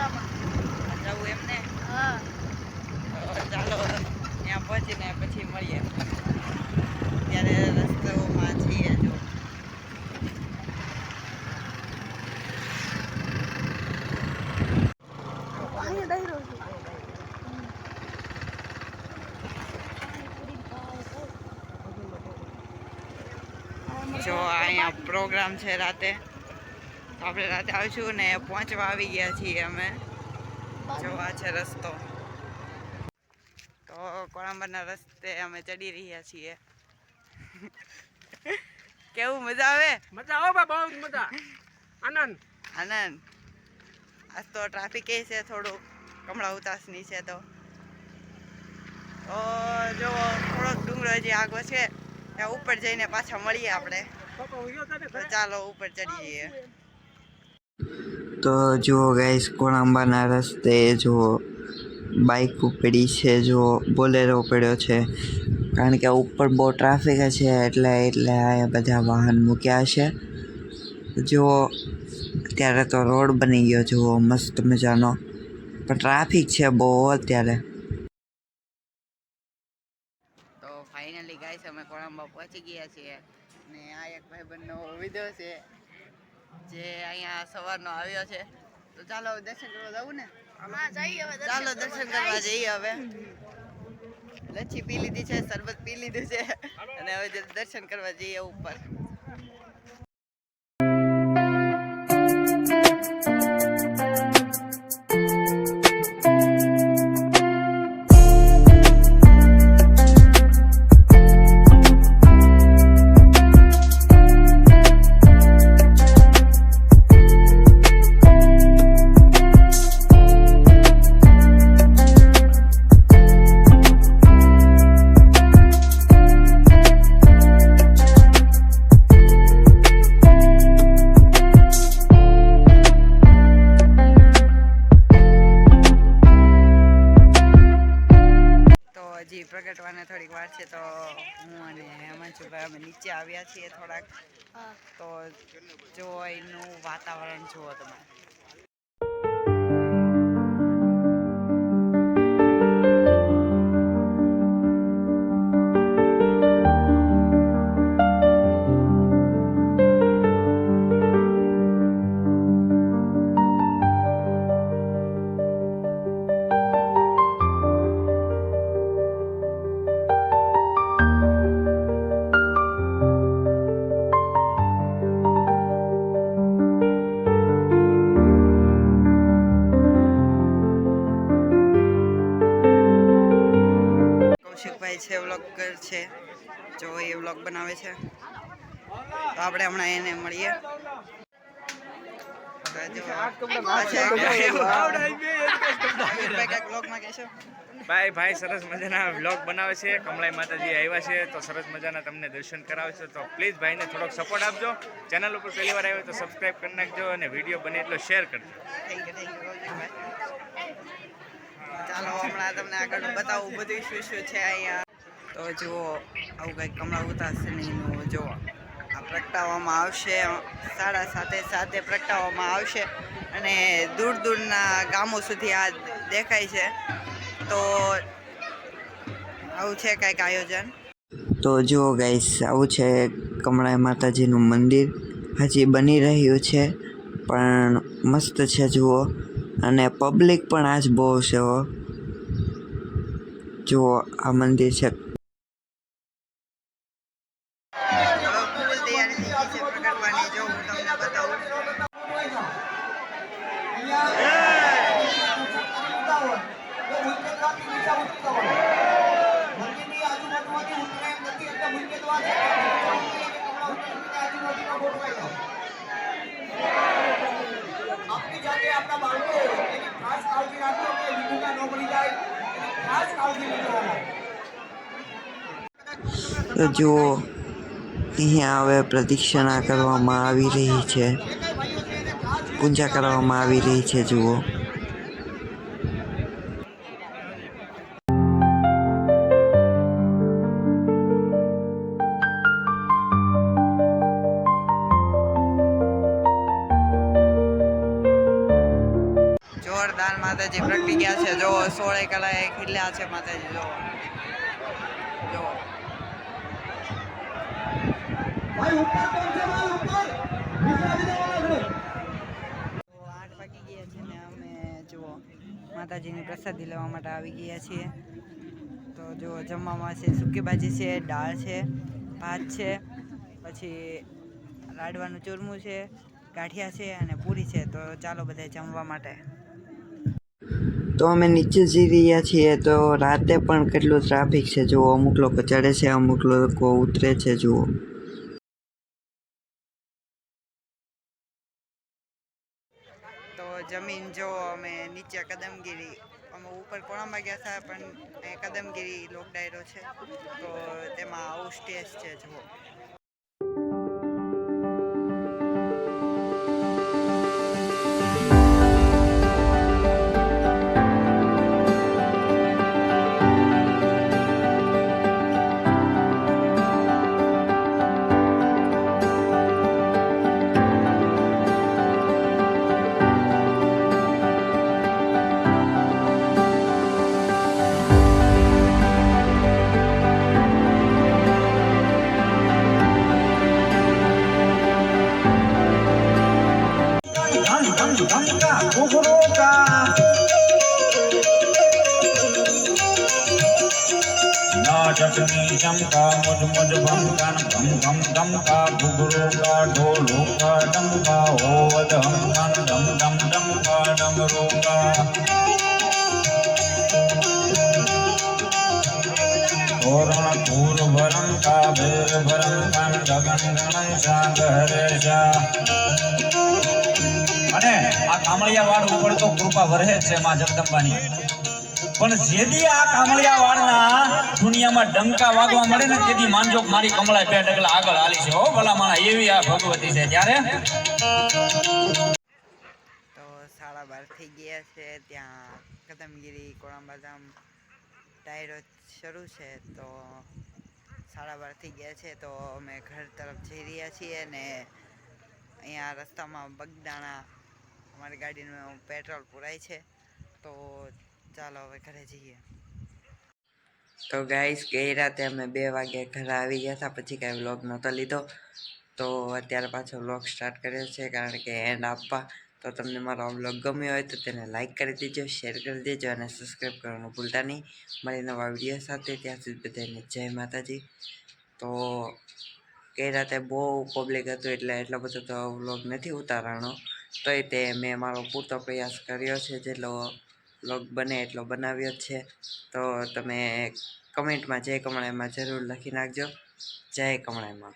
જવું એમને હા. ચાલો ત્યાં પહોંચીને પછી મળીએ. ત્યારે રસ્તાઓમાં છીએ જો. જો અહીંયા પ્રોગ્રામ છે રાતે. તો આપણે રાતે આવીશું ને પહોંચવા આવી ગયા છીએ અમે. જોવા છે રસ્તો. તો કોળંબરના રસ્તે અમે ચડી રહ્યા છીએ. કેવું મજા આવે? મજા આવે બા બહુ જ મજા. આનંદ. આનંદ. આજ તો ટ્રાફિક એ છે થોડુંક. કમળા ઉતાસની છે તો. તો જો થોડોક ડુંગરો જે આગળ છે ત્યાં ઉપર જઈને પાછા મળીએ આપણે. ચાલો ઉપર ચડી જઈએ તો જુઓ ગાઈસ કોળંબાના રસ્તે જો બાઇક ઉપડી છે જો બોલેરો પડ્યો છે. કારણ કે ઉપર બહુ ટ્રાફિક છે એટલે એટલે આ બધા વાહન મૂક્યા છે જો અત્યારે તો રોડ બની ગયો, જુઓ, મસ્ત મજાનો. પણ ટ્રાફિક છે બહુ અત્યારે. તો ફાઇનલી ગાઈસ અમે કોણાંબા પહોંચી ગયા છીએ. ને આ એક ભાઈબંધનો વીડિયો છે. જે અહીંયા સવારનો આવ્યો છે. તો ચાલો હવે દર્શન કરવા જવું ને? હા જઈએ હવે ચાલો દર્શન કરવા જઈએ હવે. લચ્છી પી લીધી છે શરબત પી લીધું છે. અને હવે દર્શન કરવા જઈએ ઉપર. અને હેમાંશુભાઈ અમે નીચે આવ્યા છીએ થોડાક. તો જો એનું વાતાવરણ જુઓ તમે. વ્લોગ બનાવે છે. તો આપણે હમણાં એને મળીએ. ભાઈ ભાઈ સરસ મજાના વ્લોગ બનાવે છે. કમલાઈ માતાજી આવ્યા છે તો સરસ મજાના તમને દર્શન કરાવે છે તો પ્લીઝ ભાઈને થોડોક સપોર્ટ આપજો. ચેનલ ઉપર પહેલી વાર આવ્યો તો સબસ્ક્રાઇબ કરી નાખજો અને વીડિયો બને એટલો શેર કરજો. થેન્ક યુ થેન્ક યુ ચાલો હમણાં તમને આગળ બતાવું. બધું શું શું છે અહીંયા? તો જુઓ, આવું કંઈક કમળા ઉતાસણીનું જુઓ. આ પ્રગટાવવામાં આવશે, સાડા સાતે સાતે પ્રગટાવવામાં આવશે અને દૂર દૂરના ગામો સુધી આ દેખાય છે. તો આવું છે કંઈક આયોજન. તો જુઓ ગાઈસ આવું છે કમળાઈ માતાજીનું મંદિર. હજી બની રહ્યું છે, પણ મસ્ત છે જુઓ. અને પબ્લિક પણ આજ બહુ છે જુઓ, આ મંદિર છે હવે ફૂલ તૈયારી થઈ ગઈ છે પ્રગટવાની જો હું તમને બતાવું જાતે બાળકો એની ખાસ કાળજી રાખો કે વિભૂતા ન જાય એની ખાસ કાળજી લેજો. તો જુઓ અહીંયા હવે પ્રદક્ષિણા કરવામાં આવી રહી છે. પૂજા કરવામાં આવી રહી છે જુઓ. જોરદાર માતાજી પ્રગટી ગયા છે. જો સોળે કલાએ ખીલ્યા છે માતાજી જો જો આઠ વાગી ગયા છે ને અમે જુઓ માતાજીની પ્રસાદી લેવા માટે આવી ગયા છીએ. તો જુઓ જમવામાં છે સૂકી ભાજી છે દાળ છે ભાત છે પછી લાડવાનું ચૂરમું છે ગાંઠિયા છે અને પૂરી છે. તો ચાલો બધા જમવા માટે. તો અમે નીચે જઈ રહ્યા છીએ તો રાતે પણ કેટલું ટ્રાફિક છે? જુઓ, અમુક લોકો ચડે છે, અમુક લોકો ઉતરે છે, જુઓ. તો જમીન જો અમે નીચે કદમગીરી, અમે ઉપર કોણામાં ગયા હતા, પણ કદમગીરી લોક ડાયરો છે. તો તેમાં આવું સ્ટેજ છે, જુઓ. નાચકની ચમકા મુજ મુજ ભમકાન ભમ ભમ ધમકા ઘૂઘરો કા ઢોલો કા ડમકા હોવદ હમકાન ડમ ડમ ડમકા ડમરો કા તોરણ પૂર ભરમ કા ભેર ભરમ કાન ગગન ગણન શાંત હરેશા અને આ કામળિયા વાડ ઉપર તો કૃપા વરહે જ છે માં જગદંબાની પણ જેદી આ કામળિયા વાળના દુનિયામાં ડંકા વાગવા મળે ને તેથી માનજો મારી કમળા બે ડગલા આગળ હાલી છે. હો, ભલા માણા, એવી આ ભગવતી છે ત્યારે. તો સાડા બાર થઈ ગયા છે, ત્યાં કદમગીરી, કોળાંબાધામ ડાયરો શરૂ છે. તો સાડા બાર થઈ ગયા છે, તો અમે ઘર તરફ જઈ રહ્યા છીએ ને અહીંયા રસ્તામાં બગદાણા, અમારી ગાડીનું પેટ્રોલ પુરાય છે. તો ચાલો, હવે ઘરે જઈએ. તો ગાઈસ ગઈ રાતે અમે બે વાગે ઘરે આવી ગયા હતા, પછી કાંઈ વ્લોગ નહોતો લીધો. તો અત્યારે પાછો વ્લોગ સ્ટાર્ટ કર્યો છે, કારણ કે એન્ડ આપવા. તો તમને મારો વ્લોગ ગમ્યો હોય તો તેને લાઇક કરી દેજો શેર કરી દેજો અને સબસ્ક્રાઈબ કરવાનું ભૂલતા નહીં. મારી નવા વીડિયો સાથે ત્યાં સુધી બધાને જય માતાજી. તો ગઈ રાતે બહુ પબ્લિક હતું એટલે એટલો બધો તો વ્લોગ નથી ઉતારવાનો. તોય તે મેં મારો પૂરતો પ્રયાસ કર્યો છે, જેટલો વ્લોગ બને એટલો બનાવ્યો છે. તો તમે કમેન્ટમાં જય કમળાઈમાં જરૂર લખી નાખજો. જય કમળાઈમાં.